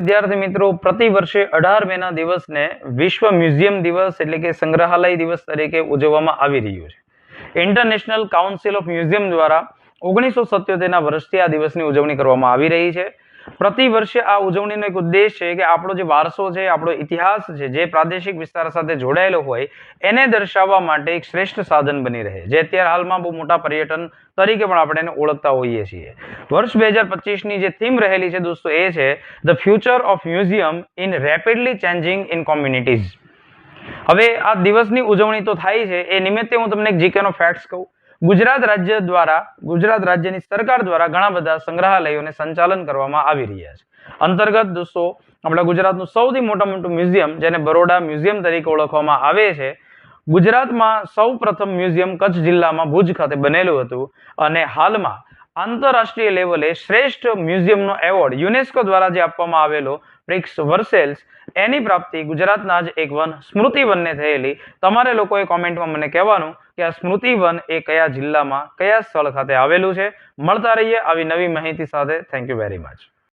વિદ્યાર્થી મિત્રો, પ્રતિ વર્ષે અઢાર મેના દિવસને વિશ્વ મ્યુઝિયમ દિવસ એટલે કે સંગ્રહાલય દિવસ તરીકે ઉજવવામાં આવી રહ્યું છે. ઇન્ટરનેશનલ કાઉન્સિલ ઓફ મ્યુઝિયમ દ્વારા ઓગણીસો સત્યોતેરના વર્ષથી આ દિવસની ઉજવણી કરવામાં આવી રહી છે. પ્રતિ વર્ષે આ ઉજવણીનો એક ઉદ્દેશ છે કે આપણો જે વારસો છે, આપણો ઇતિહાસ છે, જે પ્રાદેશિક વિસ્તાર સાથે જોડાયેલો હોય, એને દર્શાવવા માટે એક શ્રેષ્ઠ સાધન બની રહે, જે અત્યારે હાલમાં બહુ મોટા પર્યટન તરીકે પણ આપણે એને ઓળખતા હોઈએ છીએ. વર્ષ બે હજાર પચીસની જે થીમ રહેલી છે દોસ્તો એ છે the future of museum in rapidly changing in communities હવે આ દિવસની ઉજવણી તો થાય છે, એ નિમિત્તે હું તમને એક જીકેનો ફેક્ટ્સ કહું. ગુજરાત રાજ્ય દ્વારા, ગુજરાત રાજ્યની સરકાર દ્વારા ઘણા બધા સંગ્રહાલયોને સંચાલન કરવામાં આવી રહ્યા છે. અંતર્ગત દોસ્તો, આપણા ગુજરાતનું સૌથી મોટા મોટું મ્યુઝિયમ, જેને બરોડા મ્યુઝિયમ તરીકે ઓળખવામાં આવે છે, ગુજરાતમાં સૌ પ્રથમ મ્યુઝિયમ કચ્છ જિલ્લામાં ભુજ ખાતે બનેલું હતું અને હાલમાં આંતરરાષ્ટ્રીય લેવલે શ્રેષ્ઠ મ્યુઝિયમનો એવોર્ડ યુનેસ્કો દ્વારા જે આપવામાં આવેલો પ્રિક્સ વર્સેલ્સ, એની પ્રાપ્તિ ગુજરાતના જ એક વન સ્મૃતિવનને થયેલી. તમારે લોકોએ કોમેન્ટમાં મને કહેવાનું કે આ સ્મૃતિવન એ કયા જિલ્લામાં, કયા સ્થળ ખાતે આવેલું છે. મળતા રહીએ આવી નવી માહિતી સાથે. Thank you very much